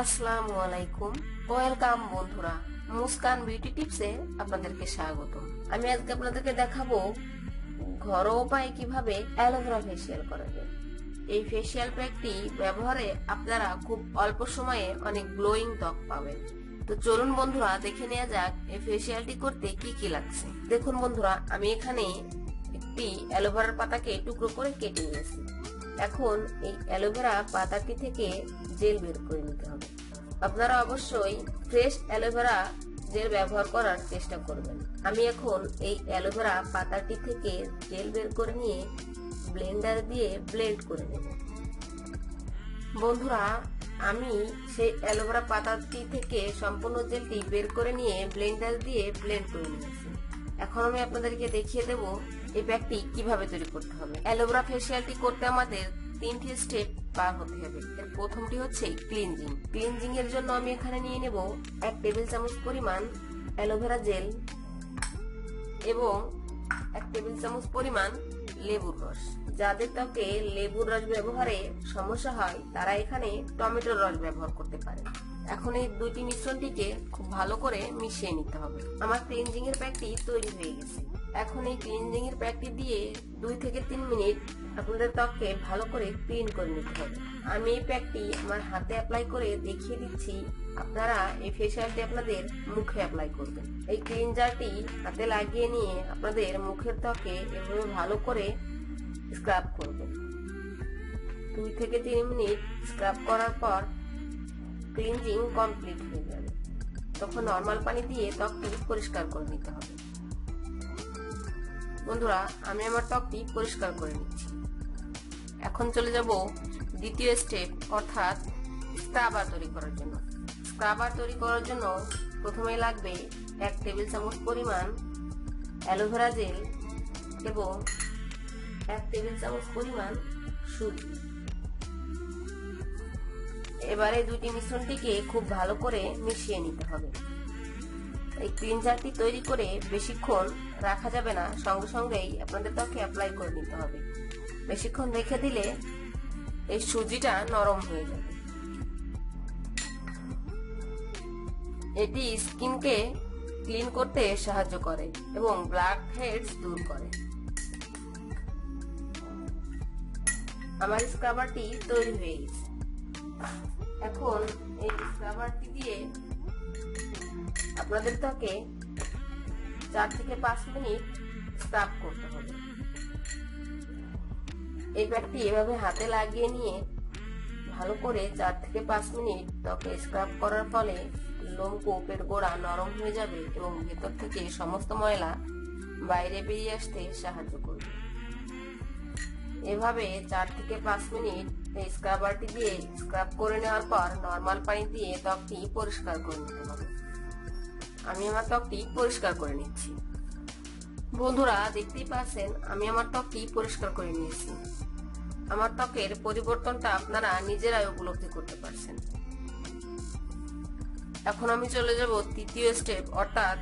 আসসালামু আলাইকুম। ওয়েলকাম বন্ধুরা, মুস্কান বিউটি টিপসে আপনাদেরকে স্বাগত আমি আজকে আপনাদেরকে দেখাবো ঘরোয়া উপায়ে কীভাবে অ্যালোভেরা ফেসিয়াল করা যায়। এই ফেসিয়াল প্যাকটি ব্যবহারে আপনারা খুব অল্প সময়ে অনেক গ্লোয়িং ত্বক পাবেন। তো চলুন বন্ধুরা, দেখে নেওয়া যাক এই ফেসিয়ালটি করতে কি কি লাগছে। দেখুন বন্ধুরা, আমি এখানে একটি অ্যালোভেরার পাতাকে টুকরো করে কেটে নিয়েছি। এখন এই অ্যালোভেরা পাতাটি থেকে জেল বের করে নিতে হবে। আপনারা অবশ্যই ফ্রেশ অ্যালোভেরা জেল ব্যবহার করার চেষ্টা করবেন। আমি এখন এই অ্যালোভেরা পাতাটি থেকে জেল বের করে নিয়ে ব্লেন্ডার দিয়ে ব্লেন্ড করে নেব। বন্ধুরা, আমি সেই অ্যালোভেরা পাতাটি থেকে সম্পূর্ণ জেলটি বের করে নিয়ে ব্লেন্ডার দিয়ে ব্লেন্ড করে নিয়েছি। এখন আমি আপনাদেরকে দেখিয়ে দেব এই ব্যাগটি কীভাবে তৈরি করতে হবে। অ্যালোভেরা ফেসিয়ালটি করতে আমাদের তিনটি স্টেপ পার হতে হবে। এর প্রথমটি হচ্ছে ক্লিনজিং ক্লিনজিং এর জন্য আমি এখানে নিয়ে নেব এক টেবিল চামচ পরিমাণ অ্যালোভেরা জেল এবং এক টেবিল চামচ পরিমাণ লেবুর রস। যাদের ত্বকে লেবুর রস ব্যবহারে সমস্যা হয়, তারা এখানে টমেটোর রস ব্যবহার করতে পারে। এখন এই দুইটি মিশ্রণটিকে খুব ভালো করে মিশিয়ে নিতে হবে। আমার ক্লিনজিং এর প্যাকটি তৈরি হয়ে গেছে। এখন এই ক্লিনজিং এর প্যাকটি দিয়ে দুই থেকে তিন মিনিট আপনাদের ত্বককে ভালো করে ক্লিন করে নিতে হবে। আমি এই প্যাকটি আমার হাতে অ্যাপ্লাই করে দেখিয়ে দিচ্ছি। আপনারা এই ফেসিয়ালটি আপনাদের মুখে অ্যাপ্লাই করবেন। এই ক্লিনজারটি হাতে লাগিয়ে নিয়ে আপনাদের মুখের ত্বকে এভাবে ভালো করে স্ক্রাব করবেন। দুই থেকে তিন মিনিট স্ক্রাব করার পর ক্লিনজিং কমপ্লিট হয়ে যাবে। তখন নর্মাল পানি দিয়ে ত্বকটি পরিষ্কার করে নিতে হবে। বন্ধুরা, আমি আমার ত্বকটি পরিষ্কার করে নিচ্ছি। এখন চলে যাব দ্বিতীয় স্টেপ অর্থাৎ স্ক্রাবার তৈরি করার জন্য। স্ক্রাবার তৈরি করার জন্য প্রথমে লাগবে এক টেবিল চামচ পরিমাণ অ্যালোভেরা জেল এবং এক টেবিল চামচ পরিমাণ সুজি। এবারে দুটি মিশ্রণটিকে খুব ভালো করে মিশিয়ে নিতে হবে। এই ক্লিনজারটি তৈরি করে বেশিক্ষণ রাখা যাবে না, সঙ্গে সঙ্গেই আপনাদের ত্বকে অ্যাপ্লাই করে নিতে হবে। বেশিক্ষণ রেখে দিলে এই সুজিটা নরম হয়ে যাবে। এটি স্কিনকে ক্লিন করতে সাহায্য করে এবং ব্ল্যাক হেডস দূর করে। আমার স্ক্রাবারটি তৈরি হয়ে গেছে। এখন এই স্ক্রাবারটি দিয়ে আপনাদের ত্বকে চার থেকে পাঁচ মিনিট স্ক্রাব করতে হবে। এই প্যাকটি এভাবে হাতে লাগিয়ে নিয়ে ভালো করে চার থেকে পাঁচ মিনিট ত্বকে স্ক্রাব করার ফলে লোমকূপের গোড়া নরম হয়ে যাবে এবং ভেতর থেকে সমস্ত ময়লা বাইরে বেরিয়ে আসতে সাহায্য করবে। এভাবে চার থেকে পাঁচ মিনিট এই স্ক্রাবারটি দিয়ে স্ক্রাব করে নেওয়ার পর নর্মাল পানি দিয়ে ত্বকটি পরিষ্কার করে নিতে হবে। আমি আমার ত্বকটি পরিষ্কার করে নিচ্ছি। বন্ধুরা, দেখতেই পাচ্ছেন, আমি আমার ত্বকটি পরিষ্কার করে নিয়েছি। আমার ত্বকের পরিবর্তনটা আপনারা নিজেরাই উপলব্ধি করতে পারছেন। এখন আমি চলে যাব তৃতীয় স্টেপ, অর্থাৎ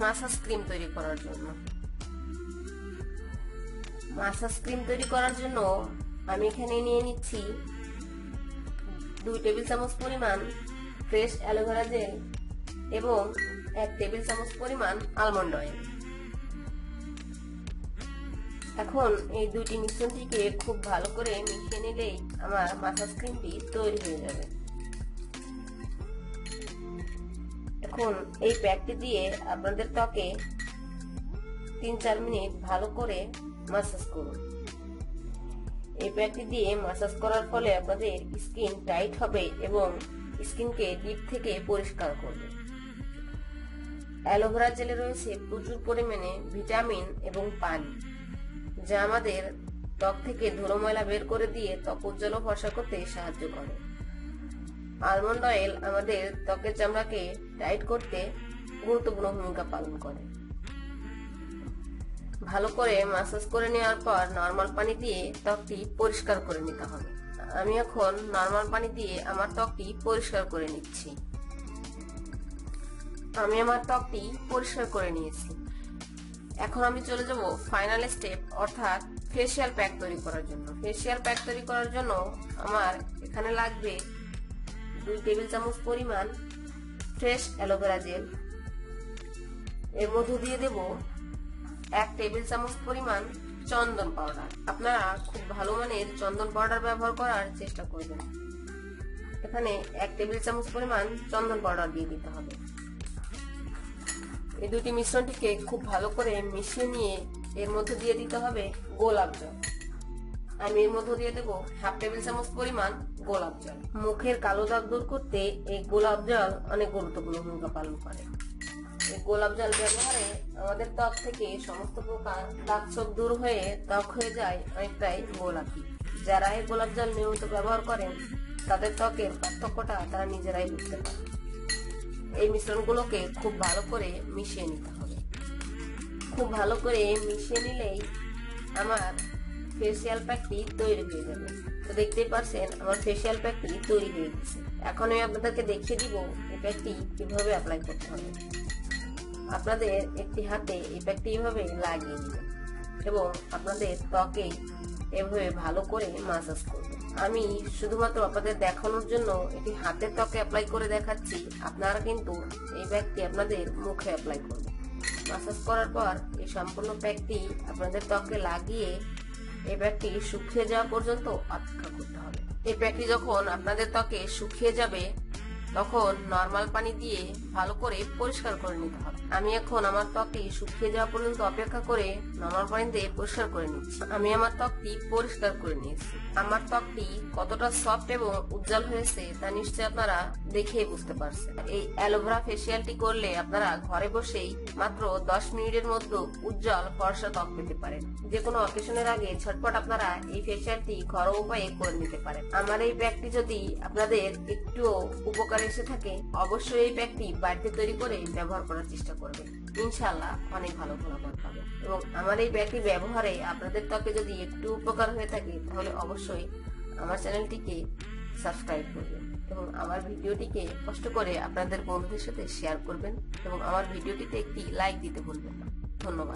মাসাজ ক্রিম তৈরি করার জন্য। মাসাজ ক্রিম তৈরি করার জন্য আমি এখানে নিয়ে নিচ্ছি দুই টেবিল চামচ পরিমাণ ফ্রেশ অ্যালোভেরা জেল। এবং এক টেবিল চামচ পরিমাণ আলমন্ড অয়েল এখন এই দুইটি মিশ্রণটিকে খুব ভালো করে মিশিয়ে নিলেই আমার মাসাজ ক্রিমটি তৈরি হয়ে যাবে। এখন এই প্যাকটি দিয়ে আপনাদের ত্বকে তিন চার মিনিট ভালো করে মাসাজ করুন। এই প্যাকটি দিয়ে মাসাজ করার ফলে আপনাদের স্কিন টাইট হবে এবং স্কিনকে ডিপ থেকে পরিষ্কার করবে। অ্যালোভেরা জেলে রয়েছে প্রচুর পরিমাণে ভিটামিন এবং পানি, যা আমাদের ত্বক থেকে ধুলো ময়লা বের করে দিয়ে ত্বক উজ্জ্বল ফর্সা করতে সাহায্য করে। আলমন্ড অয়েল আমাদের ত্বকের চামড়াকে টাইট করতে গুরুত্বপূর্ণ ভূমিকা পালন করে। ভালো করে মাসাজ করে নেওয়ার পর নর্মাল পানি দিয়ে ত্বকটি পরিষ্কার করে নিতে হবে। আমি এখন নর্মাল পানি দিয়ে আমার ত্বকটি পরিষ্কার করে নিচ্ছি। আমি আমার ত্বকটি পরিষ্কার করে নিয়েছি। এখন আমি চলে যাব ফাইনাল স্টেপ, অর্থাৎ ফেসিয়াল প্যাক তৈরি করার জন্য। ফেসিয়াল প্যাক তৈরি করার জন্য আমার এখানে লাগবে দুই টেবিল চামচ পরিমাণ ফ্রেশ অ্যালোভেরা জেল। এর মধ্যে দিয়ে দেব এক টেবিল চামচ পরিমাণ চন্দন পাউডার। আপনারা খুব ভালো মানের চন্দন পাউডার ব্যবহার করার চেষ্টা করবেন। এখানে এক টেবিল চামচ পরিমাণ চন্দন পাউডার দিয়ে দিতে হবে। এই দুটি মিশ্রণটিকে খুব ভালো করে মিশিয়ে নিয়ে এর মধ্যে দিয়ে দিতে হবে গোলাপ জল। আমি এর মধ্যে দিয়ে দেবো হাফ টেবিল চামচ পরিমাণ গোলাপ জল। মুখের কালো দাগ দূর করতে এই গোলাপ জল অনেক গুরুত্বপূর্ণ ভূমিকা পালন করে। এই গোলাপ জল ব্যবহারে আমাদের ত্বক থেকে সমস্ত প্রকার দাগ ছোপ দূর হয়ে ত্বক হয়ে যায় অনেকটাই গোলাপি। যারা এই গোলাপ জল নিয়মিত ব্যবহার করেন, তাদের ত্বকের পার্থক্যটা তারা নিজেরাই বুঝতে পারে এই মিশ্রণগুলোকে খুব ভালো করে মিশিয়ে নিতে হবে। খুব ভালো করে মিশিয়ে নিলেই আমার ফেসিয়াল প্যাকটি তৈরি হয়ে যাবে। তো দেখতেই পারছেন, আমার ফেসিয়াল প্যাকটি তৈরি হয়ে গেছে। এখন আমি আপনাদেরকে দেখিয়ে দিব এই প্যাকটি কীভাবে অ্যাপ্লাই করতে হবে। আপনাদের একটি হাতে এই প্যাকটি এভাবে লাগিয়ে দিবেন এবং আপনাদের ত্বকে এভাবে ভালো করে মাসাজ করবেন আমি শুধুমাত্র আপনাদের দেখানোর জন্য এটি হাতের ত্বকে অ্যাপ্লাই করে দেখাচ্ছি। আপনারা কিন্তু এই ব্যাগটি আপনাদের মুখে অ্যাপ্লাই করবেন। মাসাজ করার পর এই সম্পূর্ণ ব্যাগটি আপনাদের ত্বকে লাগিয়ে এই ব্যাগটি শুকিয়ে যাওয়া পর্যন্ত অপেক্ষা করতে হবে। এই প্যাকটি যখন আপনাদের ত্বকে শুকিয়ে যাবে, তখন নর্মাল পানি দিয়ে ভালো করে পরিষ্কার করে নিতে হবে। আমি এখন আমার ত্বকটি শুকিয়ে যাওয়া পর্যন্ত অপেক্ষা করে নর্মাল পানি দিয়ে পরিষ্কার করে নিচ্ছি। আমি আমার ত্বকটি পরিষ্কার করে নিয়েছি। আমার ত্বকটি কতটা সফট এবং উজ্জ্বল হয়েছে তা নিশ্চয়ই আপনারা দেখেই বুঝতে পারছেন। এই অ্যালোভেরা ফেসিয়ালটি করলে আপনারা ঘরে বসেই মাত্র দশ মিনিটের মধ্যে উজ্জ্বল ফর্সা ত্বক পেতে পারেন। যে কোনো অকেশনের আগে ঝটপট আপনারা এই ফেসিয়ালটি ঘরোয়া উপায়ে করে নিতে পারেন। আমার এই ব্যাগটি যদি আপনাদের একটু উপকার এসে থাকে, অবশ্যই এই ব্যাগটি বাড়িতে তৈরি করে ব্যবহার করার চেষ্টা করবেন। ইনশাল্লাহ অনেক ভালো ফলাফল পাবেন। এবং আমার এই ব্যাগটি ব্যবহারে আপনাদের ত্বকে যদি একটু উপকার হয়ে থাকে, তাহলে অবশ্যই আমার চ্যানেলটিকে সাবস্ক্রাইব করবেন এবং আমার ভিডিওটিকে কষ্ট করে আপনাদের বন্ধুদের সাথে শেয়ার করবেন এবং আমার ভিডিওটিতে একটি লাইক দিতে ভুলবেন না। ধন্যবাদ।